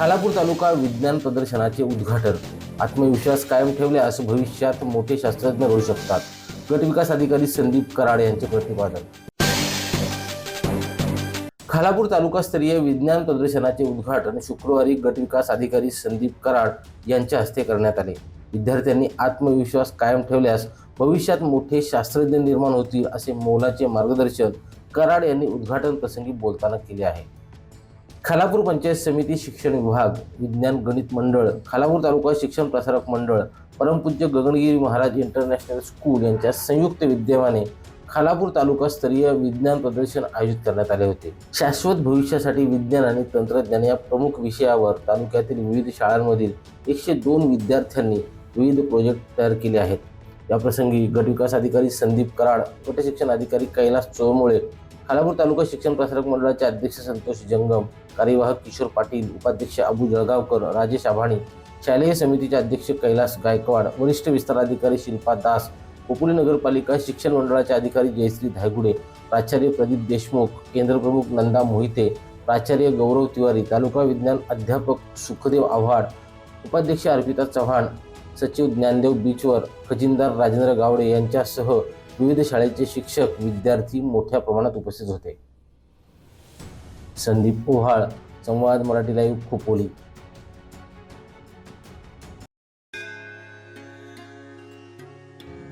खालापूर तालुका विज्ञान प्रदर्शनाचे उद्घाटन. आत्मविश्वास कायम ठेवल्यास भविष्यात मोठे शास्त्रज्ञ होऊ शकतात. गटविकास अधिकारी संदीप कराड यांचे प्रतिपादन. खालापूर तालुकास्तरीय विज्ञान प्रदर्शनाचे उद्घाटन शुक्रवारी गटविकास अधिकारी संदीप कराड यांच्या हस्ते करण्यात आले. विद्यार्थ्यांनी आत्मविश्वास कायम ठेवल्यास भविष्यात मोठे शास्त्रज्ञ निर्माण होतील असे मोलाचे मार्गदर्शन कराड यांनी उद्घाटन प्रसंगी बोलताना केले आहे. खालापूर पंचायत समिती शिक्षण विभाग विज्ञान गणित मंडळ खालापूर तालुका शिक्षण प्रसारक मंडळ परमपूज्य गगनगिरी महाराज इंटरनॅशनल स्कूल यांच्या संयुक्त विद्यमाने खालापूर तालुका स्तरीय विज्ञान प्रदर्शन आयोजित करण्यात आले होते. शाश्वत भविष्यासाठी विज्ञान आणि तंत्रज्ञान या प्रमुख विषयावर तालुक्यातील विविध शाळांमधील एकशे दोन विद्यार्थ्यांनी विविध प्रोजेक्ट तयार केले आहेत. याप्रसंगी गटविकास अधिकारी संदीप कराड गट शिक्षण अधिकारी कैलास चोरमुळे खालापूर तालुका शिक्षण प्रसारक मंडळाचे अध्यक्ष संतोष जंगम कार्यवाहक किशोर पाटील उपाध्यक्ष अबू जळगावकर राजेश आभाणी शालेय समितीचे अध्यक्ष कैलास गायकवाड वरिष्ठ विस्ताराधिकारी शिल्पा दास खोपोली नगरपालिका शिक्षण मंडळाचे अधिकारी जयश्री धायगुडे प्राचार्य प्रदीप देशमुख केंद्रप्रमुख नंदा मोहिते प्राचार्य गौरव तिवारी तालुका विज्ञान अध्यापक सुखदेव आव्हाड उपाध्यक्ष अर्पिता चव्हाण सचिव ज्ञानदेव बीचवर खजिनदार राजेंद्र गावडे यांच्यासह विविध शाळेचे शिक्षक विद्यार्थी मोठ्या प्रमाणात उपस्थित होते. संदीप ओहाळ संवाद मराठी लाईव्ह खोपोली.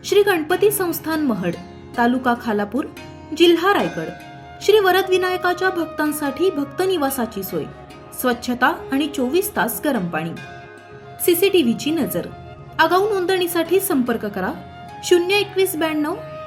श्री गणपती संस्थान महड तालुका खालापूर जिल्हा रायगड. श्री वरद विनायकाच्या भक्तांसाठी भक्त निवासाची सोय स्वच्छता आणि चोवीस तास गरम पाणी. सीसीटीव्हीची नजर. आगाऊ नोंदणीसाठी संपर्क करा शून्य एकवीस ब्याण्णव